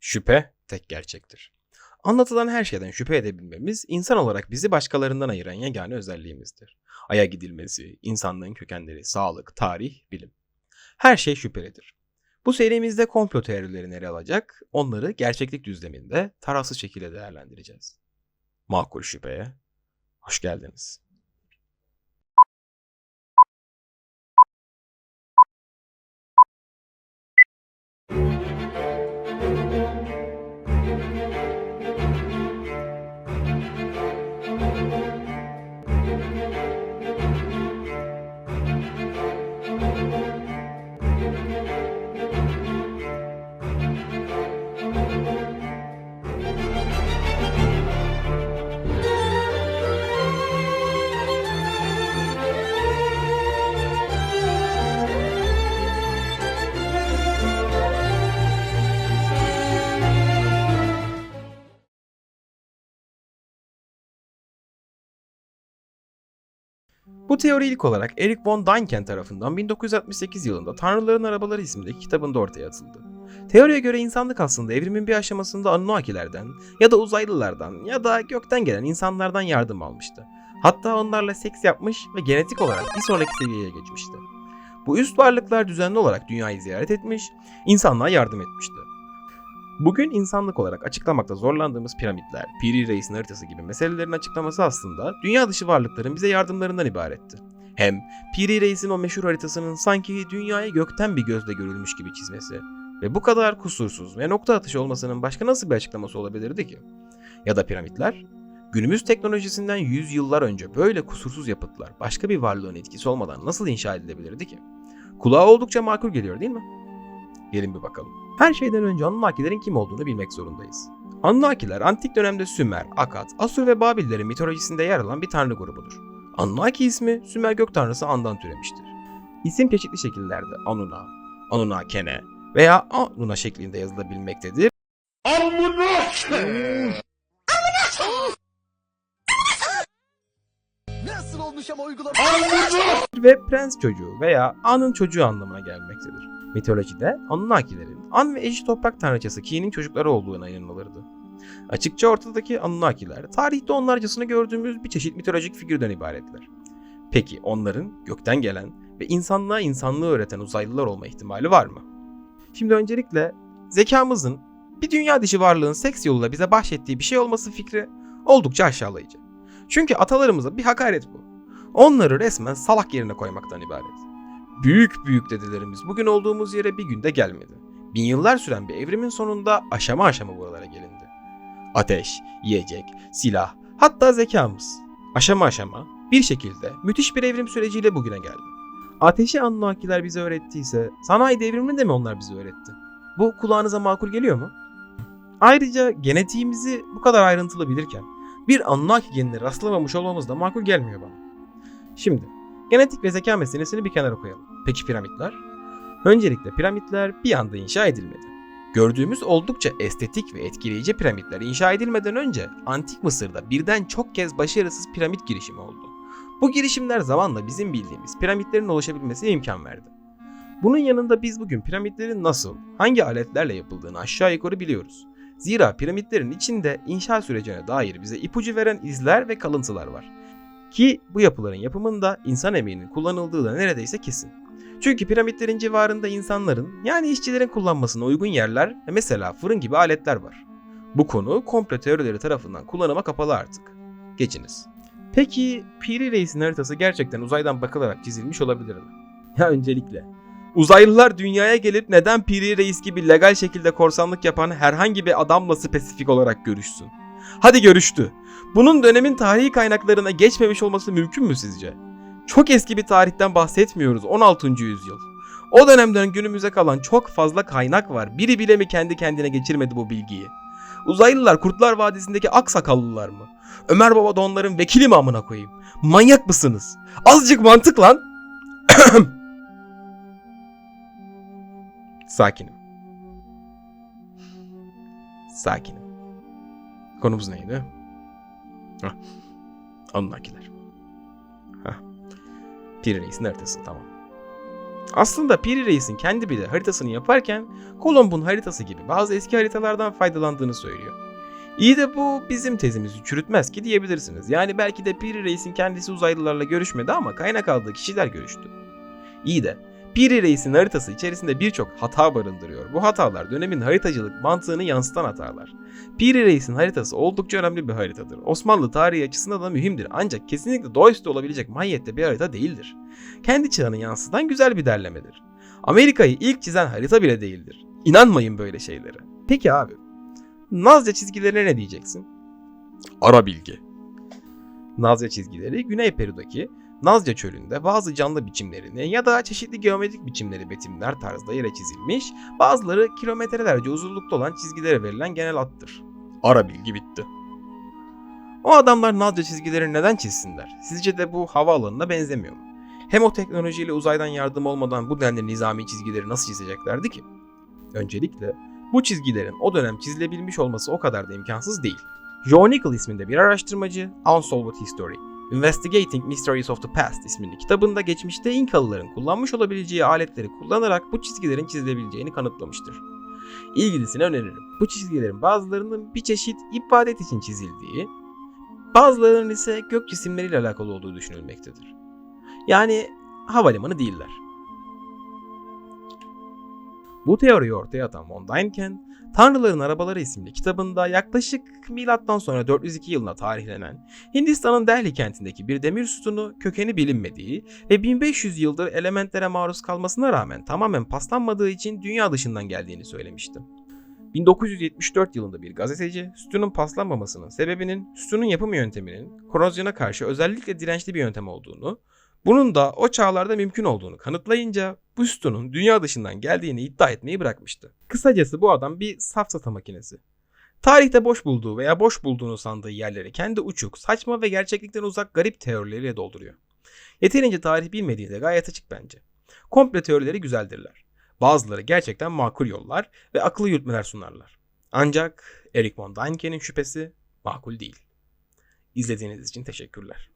Şüphe tek gerçektir. Anlatılan her şeyden şüphe edebilmemiz insan olarak bizi başkalarından ayıran yegane özelliğimizdir. Ay'a gidilmesi, insanlığın kökenleri, sağlık, tarih, bilim. Her şey şüphelidir. Bu serimizde komplo teorilerini ele alacak, onları gerçeklik düzleminde tarafsız şekilde değerlendireceğiz. Makul şüpheye hoş geldiniz. Bu teori ilk olarak Eric von Däniken tarafından 1968 yılında Tanrıların Arabaları isimli kitabında ortaya atıldı. Teoriye göre insanlık aslında evrimin bir aşamasında Anunnakilerden ya da uzaylılardan ya da gökten gelen insanlardan yardım almıştı. Hatta onlarla seks yapmış ve genetik olarak bir sonraki seviyeye geçmişti. Bu üst varlıklar düzenli olarak dünyayı ziyaret etmiş, insanlığa yardım etmişti. Bugün insanlık olarak açıklamakta zorlandığımız piramitler, Piri Reis'in haritası gibi meselelerin açıklaması aslında dünya dışı varlıkların bize yardımlarından ibaretti. Hem Piri Reis'in o meşhur haritasının sanki dünyayı gökten bir gözle görülmüş gibi çizmesi ve bu kadar kusursuz ve nokta atışı olmasının başka nasıl bir açıklaması olabilirdi ki? Ya da piramitler? Günümüz teknolojisinden yüz yıllar önce böyle kusursuz yapıtlar başka bir varlığın etkisi olmadan nasıl inşa edilebilirdi ki? Kulağa oldukça makul geliyor değil mi? Gelin bir bakalım. Her şeyden önce Anunnakilerin kim olduğunu bilmek zorundayız. Anunnakiler antik dönemde Sümer, Akkad, Asur ve Babillerin mitolojisinde yer alan bir tanrı grubudur. Anunnaki ismi Sümer gök tanrısı An'dan türemiştir. İsim çeşitli şekillerde Anuna, Anunnakene veya Anuna şeklinde yazılabilmektedir Nasıl olmuş ama uygulama? ve prens çocuğu veya An'ın çocuğu anlamına gelmektedir. Mitolojide Anunnakilerin An ve eşi toprak tanrıçası Ki'nin çocukları olduğuna inanılırdı. Açıkça ortadaki Anunnakiler tarihte onlarcasını gördüğümüz bir çeşit mitolojik figürden ibaretler. Peki onların gökten gelen ve insanlığa insanlığı öğreten uzaylılar olma ihtimali var mı? Şimdi öncelikle zekamızın bir dünya dışı varlığın seks yoluyla bize bahşettiği bir şey olması fikri oldukça aşağılayıcı. Çünkü atalarımıza bir hakaret bu. Onları resmen salak yerine koymaktan ibaret. Büyük büyük dedelerimiz bugün olduğumuz yere bir günde gelmedi. Bin yıllar süren bir evrimin sonunda aşama aşama buralara gelindi. Ateş, yiyecek, silah, hatta zekamız. Aşama aşama bir şekilde müthiş bir evrim süreciyle bugüne geldi. Ateşi Anunnakiler bize öğrettiyse sanayi devrimini de mi onlar bize öğretti? Bu kulağınıza makul geliyor mu? Ayrıca genetiğimizi bu kadar ayrıntılı bilirken bir Anunnaki genine rastlamamış olmamız da makul gelmiyor bana. Şimdi genetik ve zeka meselesini bir kenara koyalım. Peki piramitler? Öncelikle piramitler bir anda inşa edilmedi. Gördüğümüz oldukça estetik ve etkileyici piramitler inşa edilmeden önce Antik Mısır'da birden çok kez başarısız piramit girişimi oldu. Bu girişimler zamanla bizim bildiğimiz piramitlerin oluşabilmesine imkan verdi. Bunun yanında biz bugün piramitlerin nasıl, hangi aletlerle yapıldığını aşağı yukarı biliyoruz. Zira piramitlerin içinde inşa sürecine dair bize ipucu veren izler ve kalıntılar var. Ki bu yapıların yapımında insan emeğinin kullanıldığı da neredeyse kesin. Çünkü piramitlerin civarında insanların yani işçilerin kullanmasına uygun yerler mesela fırın gibi aletler var. Bu konu komplo teorileri tarafından kullanıma kapalı artık. Geçiniz. Peki Piri Reis'in haritası gerçekten uzaydan bakılarak çizilmiş olabilir mi? Ya öncelikle Uzaylılar dünyaya gelip neden Piri Reis gibi legal şekilde korsanlık yapan herhangi bir adamla spesifik olarak görüşsün? Hadi görüştü. Bunun dönemin tarihi kaynaklarına geçmemiş olması mümkün mü sizce? Çok eski bir tarihten bahsetmiyoruz 16. yüzyıl. O dönemden günümüze kalan çok fazla kaynak var. Biri bile mi kendi kendine geçirmedi bu bilgiyi? Uzaylılar Kurtlar Vadisi'ndeki aksakallılar mı? Ömer Baba da onların vekili mi amına koyayım? Manyak mısınız? Azıcık mantık lan. Sakinim. Sakinim. Konumuz neydi? Hah. Anunnakiler. Hah. Pir Reis'in haritası tamam. Aslında Piri Reis'in kendi bile haritasını yaparken Kolomb'un haritası gibi bazı eski haritalardan faydalandığını söylüyor. İyi de bu bizim tezimizi çürütmez ki diyebilirsiniz. Yani belki de Piri Reis'in kendisi uzaylılarla görüşmedi ama kaynak aldığı kişiler görüştü. İyi de Piri Reis'in haritası içerisinde birçok hata barındırıyor. Bu hatalar dönemin haritacılık mantığını yansıtan hatalar. Piri Reis'in haritası oldukça önemli bir haritadır. Osmanlı tarihi açısından da mühimdir ancak kesinlikle doğaüstü olabilecek mahiyette bir harita değildir. Kendi çağını yansıtan güzel bir derlemedir. Amerika'yı ilk çizen harita bile değildir. İnanmayın böyle şeylere. Peki abi, Nazca çizgilerine ne diyeceksin? Ara bilgi. Nazca çizgileri Güney Peru'daki Nazca çölünde bazı canlı biçimlerini ya da çeşitli geometrik biçimleri betimler tarzda yere çizilmiş, bazıları kilometrelerce uzunlukta olan çizgilere verilen genel addır. Ara bilgi bitti. O adamlar Nazca çizgilerini neden çizsinler? Sizce de bu havaalanına benzemiyor mu? Hem o teknolojiyle uzaydan yardım olmadan bu denli nizami çizgileri nasıl çizeceklerdi ki? Öncelikle bu çizgilerin o dönem çizilebilmiş olması o kadar da imkansız değil. Joe Nickel isminde bir araştırmacı Unsolved History, Investigating Mysteries of the Past isimli kitabında geçmişte İnkalıların kullanmış olabileceği aletleri kullanarak bu çizgilerin çizilebileceğini kanıtlamıştır. İlgilisine öneririm. Bu çizgilerin bazılarının bir çeşit ibadet için çizildiği, bazılarının ise gök cisimleriyle alakalı olduğu düşünülmektedir. Yani havalimanı değiller. Bu teoriyi ortaya atan von Däniken, Tanrıların Arabaları isimli kitabında yaklaşık milattan sonra 402 yılına tarihlenen Hindistan'ın Delhi kentindeki bir demir sütunu kökeni bilinmediği ve 1500 yıldır elementlere maruz kalmasına rağmen tamamen paslanmadığı için dünya dışından geldiğini söylemişti. 1974 yılında bir gazeteci sütunun paslanmamasının sebebinin sütunun yapım yönteminin korozyona karşı özellikle dirençli bir yöntem olduğunu, bunun da o çağlarda mümkün olduğunu kanıtlayınca bu sütunun dünya dışından geldiğini iddia etmeyi bırakmıştı. Kısacası bu adam bir safsata makinesi. Tarihte boş bulduğu veya boş bulduğunu sandığı yerleri kendi uçuk, saçma ve gerçeklikten uzak garip teorileriyle dolduruyor. Yeterince tarih bilmediği de gayet açık bence. Komple teorileri güzeldirler. Bazıları gerçekten makul yollar ve akıllı yürütmeler sunarlar. Ancak Eric von Däniken'in şüphesi makul değil. İzlediğiniz için teşekkürler.